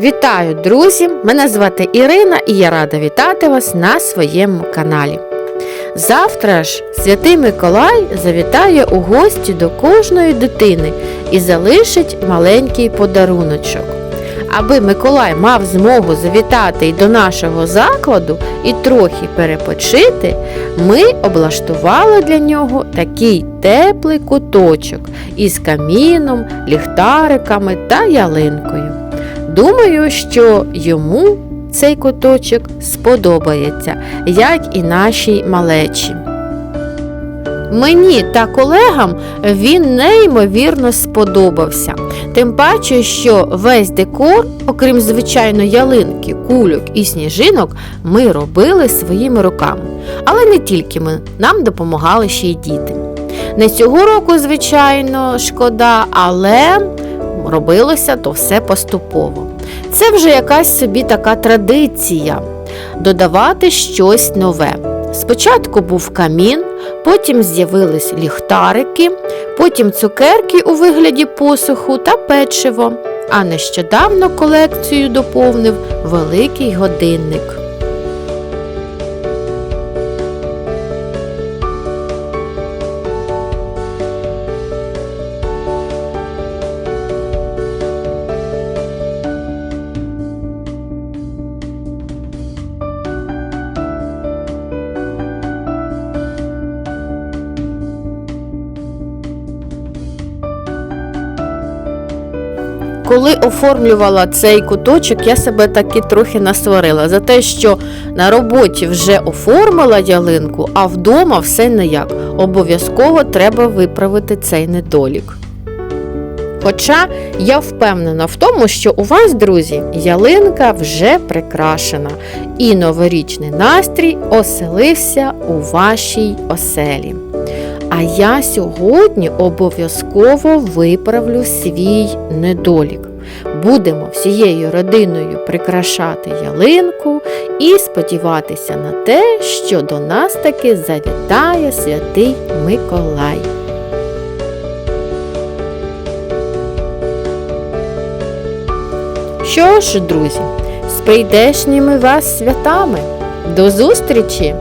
Вітаю, друзі! Мене звати Ірина і я рада вітати вас на своєму каналі. Завтра ж Святий Миколай завітає у гості до кожної дитини і залишить маленький подаруночок. Аби Миколай мав змогу завітати й до нашого закладу і трохи перепочити, ми облаштували для нього такий теплий куточок із каміном, ліхтариками та ялинкою. Думаю, що йому цей куточок сподобається, як і нашій малечі. Мені та колегам він неймовірно сподобався. Тим паче, що весь декор, окрім звичайно ялинки, кульок і сніжинок, ми робили своїми руками. Але не тільки ми, нам допомагали ще й діти. Не цього року, звичайно, шкода, але робилося то все поступово. Це вже якась собі така традиція додавати щось нове. Спочатку був камін, потім з'явились ліхтарики, потім цукерки у вигляді посуху та печиво. А нещодавно колекцію доповнив великий годинник. Коли оформлювала цей куточок, я себе таки трохи насварила за те, що на роботі вже оформила ялинку, а вдома все ніяк. Обов'язково треба виправити цей недолік. Хоча я впевнена в тому, що у вас, друзі, ялинка вже прикрашена, і новорічний настрій оселився у вашій оселі. А я сьогодні обов'язково виправлю свій недолік. Будемо всією родиною прикрашати ялинку і сподіватися на те, що до нас таки завітає святий Миколай. Що ж, друзі, з прийдешніми вас святами! До зустрічі!